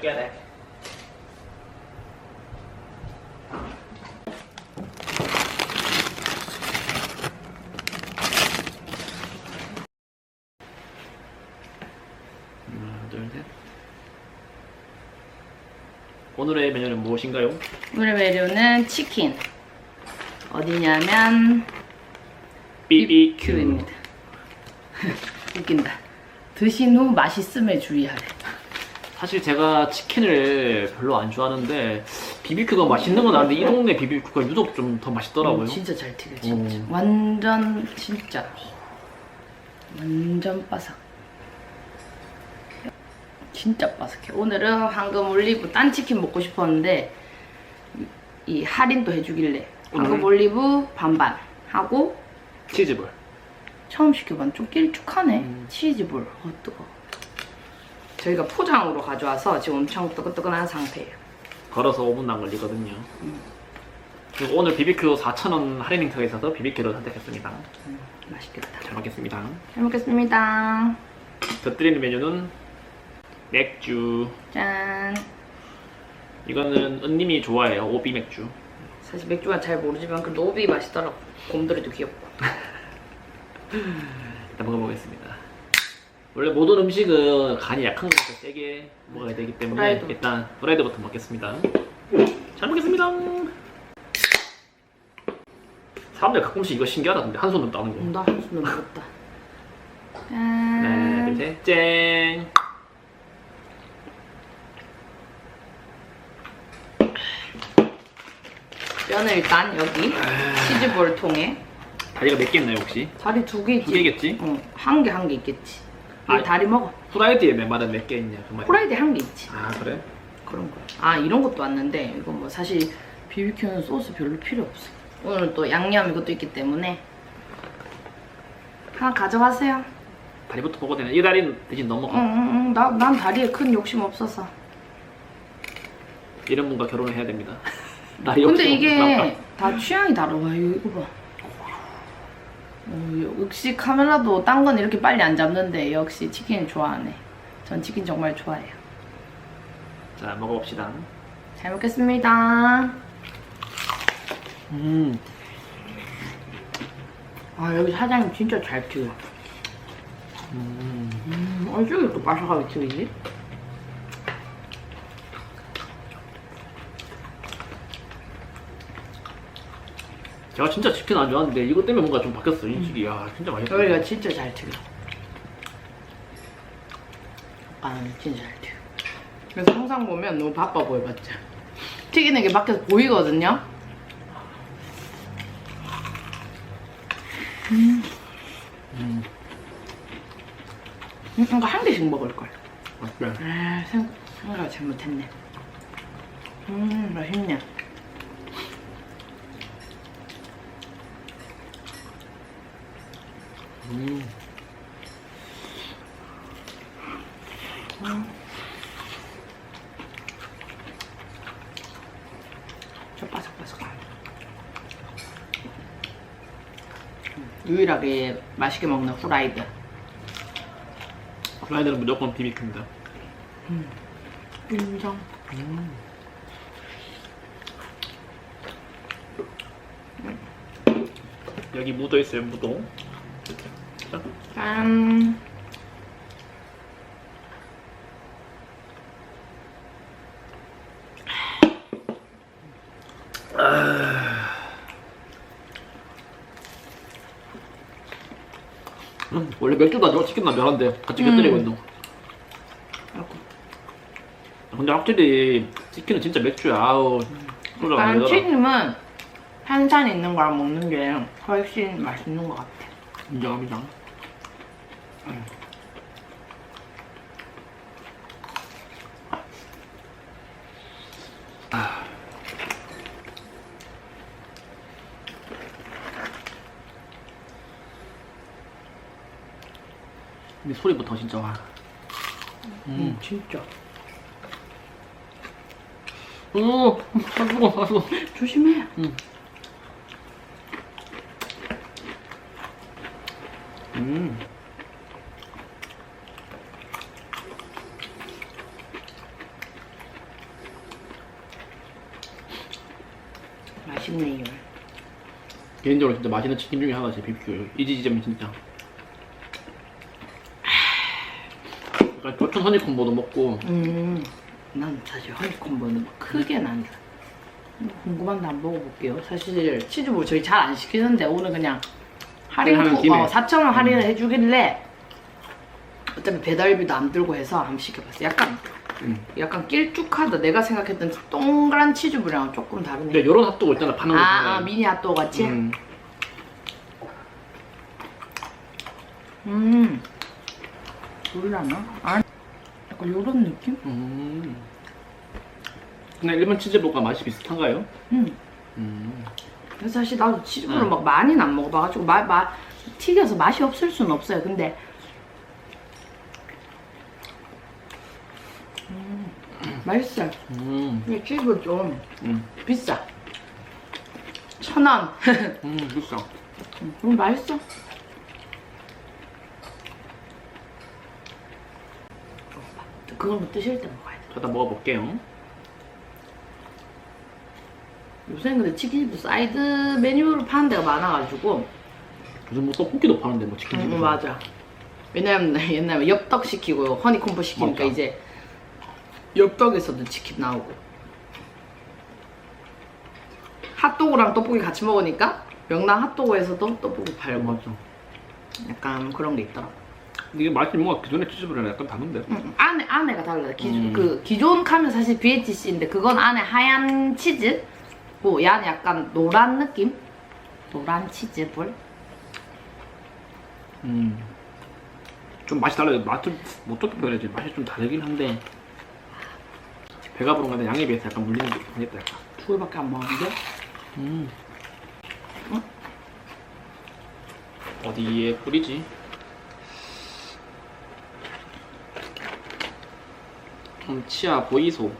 깨야 돼. 하나, 둘, 셋. 오늘의 메뉴는 무엇인가요? 오늘 메뉴는 치킨. 어디냐면 BBQ입니다. 웃긴다. 드신 후 맛있음에 주의하래. 사실 제가 치킨을 별로 안 좋아하는데 BBQ가 맛있는 건 아는데 이 동네 BBQ가 유독 좀 더 맛있더라고요. 음, 진짜 잘 튀겨 진짜. 음. 완전 진짜 완전 바삭. 진짜 바삭해. 오늘은 황금 올리브 딴 치킨 먹고 싶었는데 이- 이 할인도 해주길래 황금 오늘? 올리브 반반 하고 치즈볼. 처음 시켜봤는데 좀 길쭉하네. 음. 치즈볼. 어 뜨거. 저희가 포장으로 가져와서 지금 엄청 뜨끈뜨끈한 상태예요. 걸어서 5분도 안 걸리거든요. 그리고 오늘 BBQ 4,000원 할인 있어서 BBQ를 선택했습니다. 음, 맛있겠다. 잘 먹겠습니다. 잘 먹겠습니다. 곁들이는 메뉴는 맥주. 짠. 이거는 은님이 좋아해요. 오비 맥주. 사실 맥주가 잘 모르지만 그래도 오비 맛있더라고. 곰돌이도 귀엽고. 일단 먹어보겠습니다. 원래 모든 음식은 간이 약한 것부터 세게 먹어야 되기 때문에 프라이드. 일단 프라이드부터 먹겠습니다. 잘 먹겠습니다. 사람들 가끔씩 이거 신기하다던데 한 손으로 따는 거. 음, 나 한숨을 먹었다. 둘, 짠. 셋, 짠. 뼈는 일단 여기 치즈볼 통에 다리가 몇 개 있나요 혹시? 다리 두개 있지? 두 개겠지? 응, 한개 한 개 있겠지. 이 아. 다리 먹어. 프라이드에 내 말은 몇 개 있냐 그 말이야. 프라이드 한 개 있지. 아 그래? 그런 거야. 아 이런 것도 왔는데 이거 뭐 사실 BBQ는 소스 별로 필요 없어. 오늘 또 양념 이것도 있기 때문에 하나 가져가세요. 다리부터 먹어도 되나? 이 다리는 대신 넘어가. 응응응. 나 난 다리에 큰 욕심 없어서. 이런 분과 결혼을 해야 됩니다. 다리 근데 이게 다 취향이 다르 와 이거 봐. 어, 역시 카메라도 딴 건 이렇게 빨리 안 잡는데 역시 치킨 좋아하네. 전 치킨 정말 좋아해요. 자 먹어봅시다. 잘 먹겠습니다. 음. 아 여기 사장님 진짜 잘 튀겨. 음. 음, 어떻게 이렇게 바삭하게 튀기지? 제가 진짜 치킨 안 좋아하는데 이것 때문에 뭔가 좀 바뀌었어 인식이. 야 진짜 맛있다. 여기가 진짜 잘 튀겨. 아 진짜 잘 튀겨. 그래서 항상 보면 너무 바빠 보여 맞죠? 튀기는 게 밖에서 보이거든요. 음. 음, 이거 한 개씩 먹을 걸. 맛있네. 아 생각 생각 잘못했네. 음 맛있네. 음. 저 바삭바삭한. 유일하게 맛있게 먹는 후라이드. 프라이드는 무조건 BBQ입니다. 인정. 여기 무도 있어요 무도. 자, 짠. 음, 원래 맥주도 안 좋아 치킨도 안 좋아하는데 같이 곁들이고 음. 아이고. 근데 확실히 치킨은 진짜 맥주야. 아우 소주가 안난 되더라. 튀김은 한산 있는 거랑 먹는 게 훨씬 맛있는 것 같아. 인정합니다. 아. 이 소리부터 진짜 와. 음, 진짜. 오, 아 뜨거, 아 뜨거. 조심해. 음. 음. 맛있네요. 개인적으로 진짜 맛있는 치킨 중에 하나가 제 BBQ. 이 지점이 진짜. 약간 조촌 허니콤보도 먹고 음, 난 사실 허니콤보는 막 크게는 안 좋아. 궁금한데 한번 먹어볼게요. 사실 치즈볼 저희 잘 안 시키는데 오늘 그냥 할인 하는 코, 김에. 어, 4,000원 할인을 해주길래 어차피 배달비도 안 들고 해서 한번 시켜봤어요. 약간 음. 약간 길쭉하다. 내가 생각했던 동그란 치즈볼이랑 조금 다르네. 근데 요런 핫도그 있잖아 파는 거 아, 미니 핫도그 같이? 음. 음. 몰라나? 아, 약간 요런 느낌? 음. 그냥 일반 치즈볼과 맛이 비슷한가요? 음. 음. 그래서 사실 나도 치즈볼을 음. 막 많이는 안 먹어봐가지고 마, 마, 튀겨서 맛이 없을 수는 없어요. 근데 맛있어요. 음. 근데 치즈볼 좀 음. 비싸. 천 원. 음. 비싸. 음, 맛있어. 그걸 뭐 드실 때 먹어야 돼. 저다 먹어볼게요. 요새는 근데 치킨집도 사이드 메뉴로 파는 데가 많아가지고 요즘 뭐 떡볶이도 파는데 뭐 치킨 응, 집에서. 맞아. 왜냐면 옛날에 엽떡 시키고 허니콤보 시키니까 맞아. 이제 엽떡에서도 치킨 나오고 핫도그랑 떡볶이 같이 먹으니까 명랑 핫도그에서도 떡볶이 팔고 맞아. 약간 그런 게 있더라고. 이게 맛이 뭔가 기존의 치즈볼이랑 약간 다른데. 응, 응. 안에 안에가 달라요. 기, 음. 그 기존 카면 사실 BHC인데 그건 안에 하얀 치즈, 뭐이 안에 약간 노란 느낌, 노란 치즈볼. 음. 좀 맛이 달라요. 맛좀 뭐 어떻게 표현해야지? 맛이 좀 다르긴 한데 배가 부른 건데 양에 비해서 약간 물리는 게 있겠다. 약간. 두 개밖에 안 먹었는데. 음. 어디에 뿌리지? 음, 치아 보이소.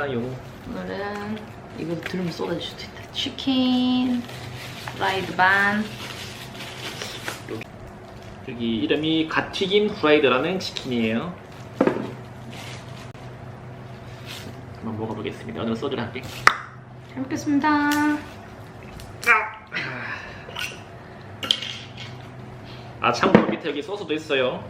가요? 오늘은 이거 들으면 쏟아질 수도 있다. 치킨, 프라이드 반. 여기 이름이 갓튀김 후라이드라는 치킨이에요. 한번 먹어보겠습니다. 오늘 소주를 할게. 잘 먹겠습니다. 아 참고로 밑에 여기 소스도 있어요.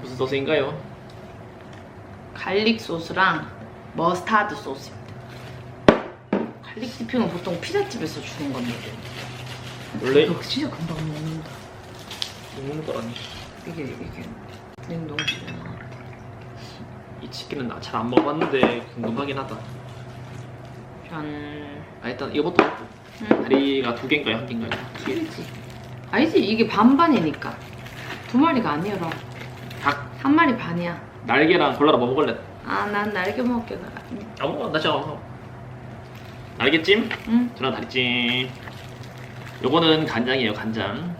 무슨 소스인가요? 갈릭 소스랑 머스타드 소스입니다. 갈릭 디핑은 보통 피자집에서 주는 건데. 원래 이거 진짜 금방 먹는다. 먹는 거라니. 이게 이게 냉동실에 이 치킨은 잘안 먹어봤는데 궁금하긴 하다. 짠. 아 일단 이거부터 먹고. 응. 다리가 두 개인가요? 한 개인가요? 튀기지. 아니지 이게 반반이니까 두 마리가 아니라 닭 한 마리 반이야. 날개랑 골라라 뭐 먹을래? 아 난 날개 먹을게. 나. 아무거나 나. 날개찜? 응. 저는 다리찜. 요거는 간장이에요 간장.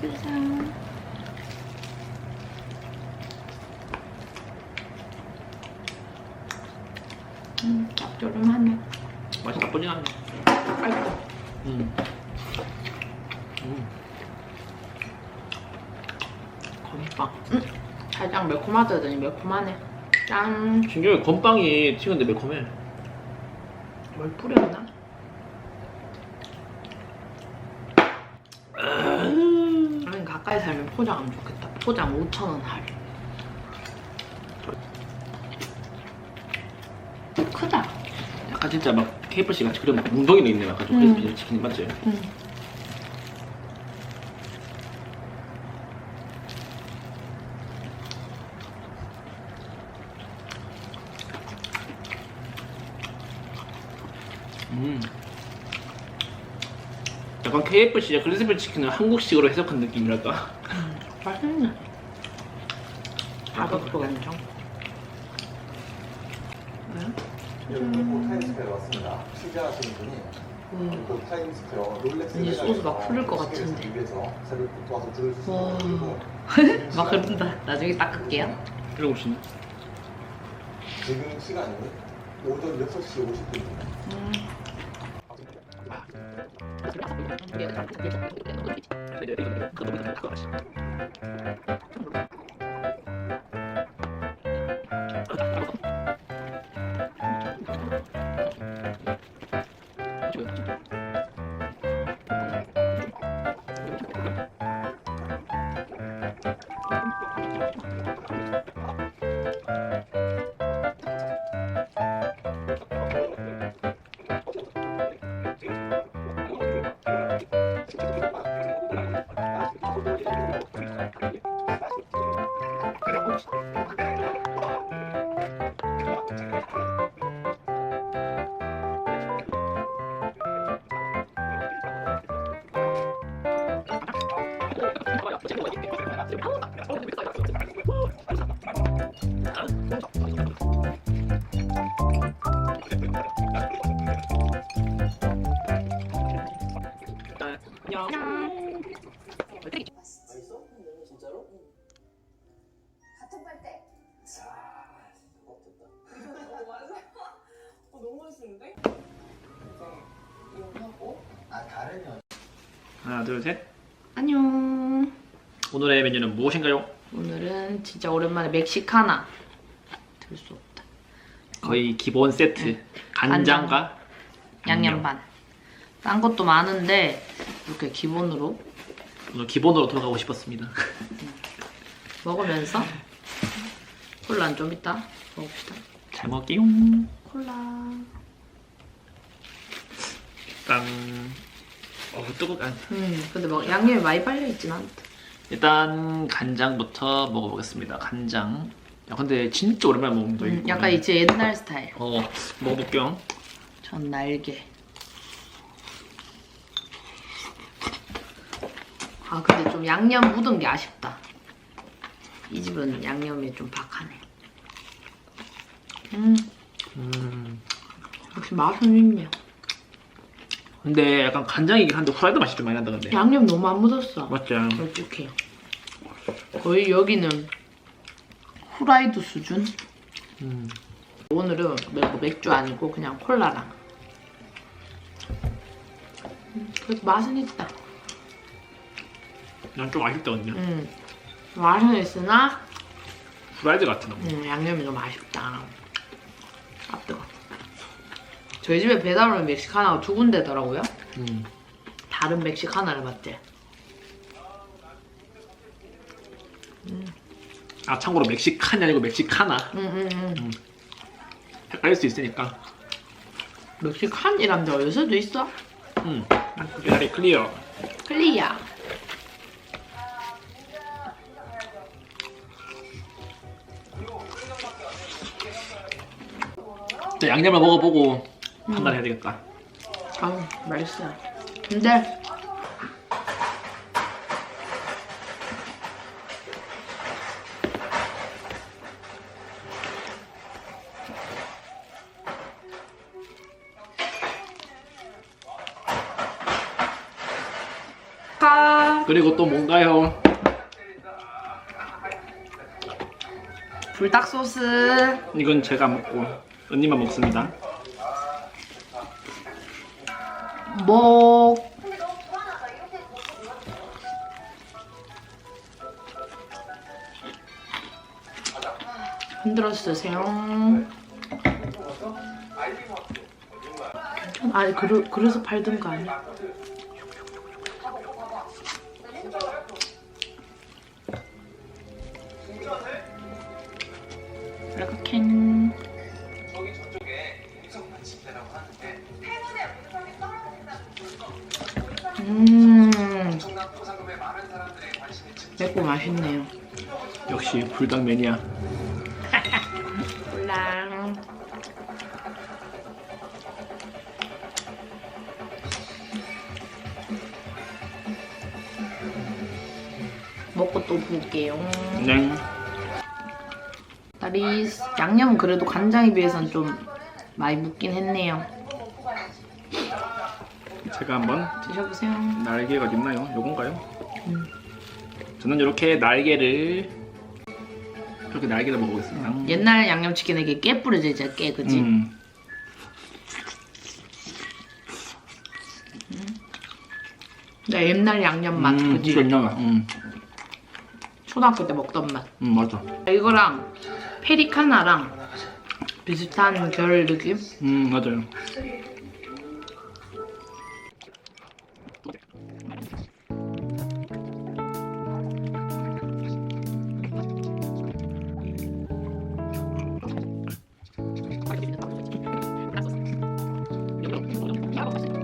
짜잔. 음, 짭조름하네. 맛이 나쁘진 않네. 아이고. 음. 음. 건빵. 음, 살짝 매콤하다 더니 매콤하네. 짠. 신기하게 건빵이 튀는데 매콤해. 뭘 뿌렸나? 가까이 살면 포장하면 좋겠다. 포장 5,000원 할인. 크다. 약간 진짜 막 KFC 같이 그런 막 웅덩이도 있네 약간 좀 음. 크리스피 치킨 맞지? 응. 약간 KFC의 크리스피 치킨을 한국식으로 해석한 느낌이랄까? 맛있네. 왜? 여기 타임스퀘어 왔습니다. 취재하시는 분이 음. 그 타임스퀘어 롤렉스 매장에서 소스 막 흐를 것 같은데. 사기 위해서 새벽부터 와서 줄을 와. 서시고 막 흐른다. 나중에 닦을게요. 이러고 있네. 지금 시간이 오전 6시 50분입니다. 음. 둘 셋. 안녕. 메뉴는 무엇인가요? 오늘은 진짜 오랜만에 멕시카나. 들 수 없다. 거의 기본 세트 간장과 양념 반. 딴 것도 많은데 이렇게 기본으로 오늘 기본으로 들어가고 싶었습니다. 먹으면서 콜라는 좀 이따 먹읍시다. 잘 먹게요. 콜라. 일단 어 뜨거. 아, 음, 근데 막 양념이 많이 빨려 있진 않다. 일단 간장부터 먹어보겠습니다. 간장. 야 근데 진짜 오랜만에 먹는다 음, 이거. 약간 이제 옛날 스타일. 어 먹어볼게요. 전 날개. 아 근데 좀 양념 묻은 게 아쉽다. 이 집은 양념이 좀 박하네. 음, 음. 역시 맛은 있네. 근데 약간 간장이긴 한데 후라이드 맛이 좀 많이 난다 근데. 양념 너무 안 묻었어. 맞죠? 솔직히. 거의 여기는 후라이드 수준? 음. 오늘은 뭐 맥주 아니고 그냥 콜라랑. 음, 그래도 맛은 있다. 난 좀 아쉽다 근데. 음, 맛은 있으나 후라이드 같은 거. 음, 양념이 너무 아쉽다. 아 뜨거. 저희 집에 배달 오는 멕시카나가 두 군데더라고요. 음. 다른 멕시카나를 봤대. 아 참고로 멕시칸이 아니고 멕시카나. 응응응. 음. 헷갈릴 수 있으니까. 멕시칸이란 데 어디서도 있어? 음. 배달이 클리어. 클리야. 자, 양념을 먹어보고 판단해야 되겠다. 아우 맛있어. 근데 아, 그리고 또 뭔가요? 불닭 소스. 이건 제가 먹고 언니만 먹습니다. 목. 흔들어 주세요. 아니 그러, 그래서 팔던 거 아니야? 맛있네요. 역시 불닭 매니아. 랑 먹고 또 부을게요. 네. 다리 양념은 그래도 간장에 비해선 좀 많이 묻긴 했네요. 제가 한번 드셔보세요. 날개가 있나요? 요건가요? 음. 저는 이렇게 날개를 이렇게 날개를 먹어보겠습니다. 옛날 양념치킨에 이게 깨 뿌려져 깨, 그지? 음. 나 옛날 양념 맛, 음, 그지? 진짜 옛날. 음, 초등학교 때 먹던 맛. 음 맞아. 이거랑 페리카나랑 비슷한 결 느낌? 음 맞아요. Ciao.